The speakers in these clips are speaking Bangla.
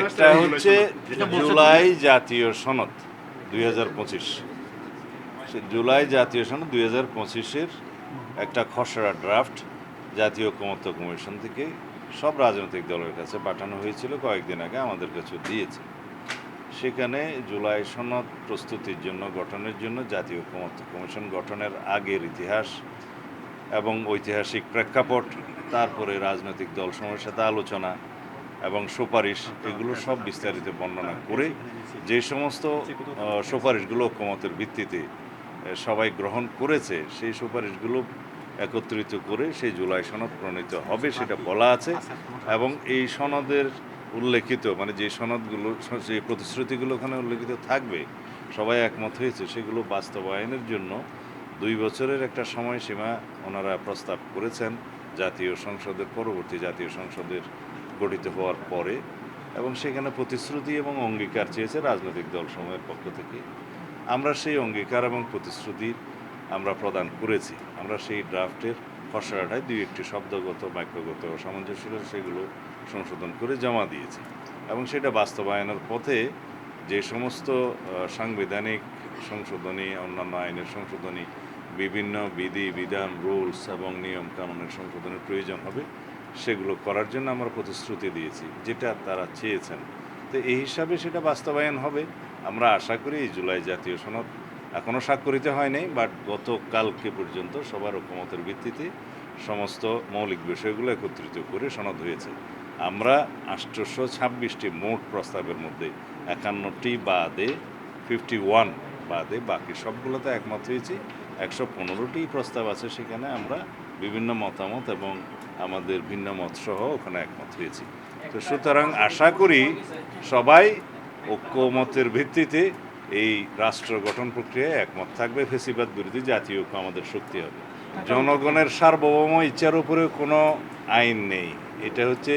একটা হচ্ছে জুলাই জাতীয় সনদ, দুই হাজার পঁচিশ। জুলাই জাতীয় সনদ দুই হাজার পঁচিশের একটা খসড়া ড্রাফট জাতীয় ঐক্যমত্য কমিশন থেকে সব রাজনৈতিক দলের কাছে পাঠানো হয়েছিল, কয়েকদিন আগে আমাদের কাছে দিয়েছে। সেখানে জুলাই সনদ প্রস্তুতির জন্য, গঠনের জন্য জাতীয় ঐক্যমত্য কমিশন গঠনের আগের ইতিহাস এবং ঐতিহাসিক প্রেক্ষাপট, তারপরে রাজনৈতিক দল সময়ের সাথে আলোচনা এবং সুপারিশ এগুলো সব বিস্তারিত বর্ণনা করে যে সমস্ত সুপারিশগুলো ঐক্যমতের ভিত্তিতে সবাই গ্রহণ করেছে, সেই সুপারিশগুলো একত্রিত করে সেই জুলাই সনদ প্রণীত হবে সেটা বলা আছে এবং এই সনদের উল্লেখিত মানে যে সনদগুলো, যে প্রতিশ্রুতিগুলো ওখানে উল্লেখিত থাকবে, সবাই একমত হয়েছে, সেগুলো বাস্তবায়নের জন্য দুই বছরের একটা সময়সীমা ওনারা প্রস্তাব করেছেন জাতীয় সংসদের, পরবর্তী জাতীয় সংসদের গঠিত হওয়ার পরে এবং সেখানে প্রতিশ্রুতি এবং অঙ্গীকার চেয়েছে রাজনৈতিক দলসমূহের পক্ষ থেকে। আমরা সেই অঙ্গীকার এবং প্রতিশ্রুতি আমরা প্রদান করেছি। আমরা সেই ড্রাফটের খসড়াটায় দুই একটি শব্দগত বাক্যগত সামঞ্জস্য ছিল, সেগুলো সংশোধন করে জমা দিয়েছি এবং সেটা বাস্তবায়নের পথে যে সমস্ত সাংবিধানিক সংশোধনী অন্যান্য আইনের সংশোধনী বিভিন্ন বিধি বিধান রুলস এবং নিয়ম কানুনের সংশোধনের প্রয়োজন হবে সেগুলো করার জন্য আমরা প্রতিশ্রুতি দিয়েছি, যেটা তারা চেয়েছেন। তো এই হিসাবে সেটা বাস্তবায়ন হবে। আমরা আশা করি এই জুলাই জাতীয় সনদ এখনও স্বাক্ষরিত হয়নি বাট গতকালকে পর্যন্ত সবার ঐক্যমতের ভিত্তিতে সমস্ত মৌলিক বিষয়গুলো একত্রিত করে সনদ হয়েছে। আমরা আষ্টশো ছাব্বিশটি মোট প্রস্তাবের মধ্যে একান্নটি বাদে ফিফটি ওয়ান বাদে বাকি সবগুলোতে একমত হয়েছি। একশো পনেরোটি প্রস্তাব আছে সেখানে আমরা বিভিন্ন মতামত এবং আমাদের ভিন্ন মত সহ ওখানে একমত হয়েছি। তো সুতরাং আশা করি সবাই ঐক্যমতের ভিত্তিতে এই রাষ্ট্র গঠন প্রক্রিয়ায় একমত থাকবে। ফেসিবাদ বিরোধী জাতীয় ঐক্য আমাদের শক্তি হবে। জনগণের সার্বভৌম ইচ্ছার উপরে কোনো আইন নেই। এটা হচ্ছে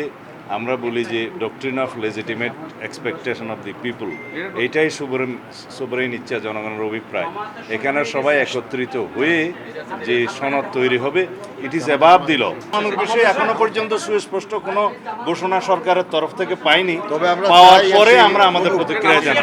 আমরা বলি যে doctrine of legitimate expectation of the people এইটাই সুবরেন সুবরেন ইচ্ছা জনগণের অভিপ্রায়। এখানে সবাই একত্রিত হয়ে যে সনদ তৈরি হবে ইট ইজ অ্যাবাব দিল মানুষ বিষয়ে এখনও পর্যন্ত সুস্পষ্ট কোনো ঘোষণা সরকারের তরফ থেকে পাইনি। তবে আমরা পাওয়ার পরে আমরা আমাদের প্রতিক্রিয়া জানাব।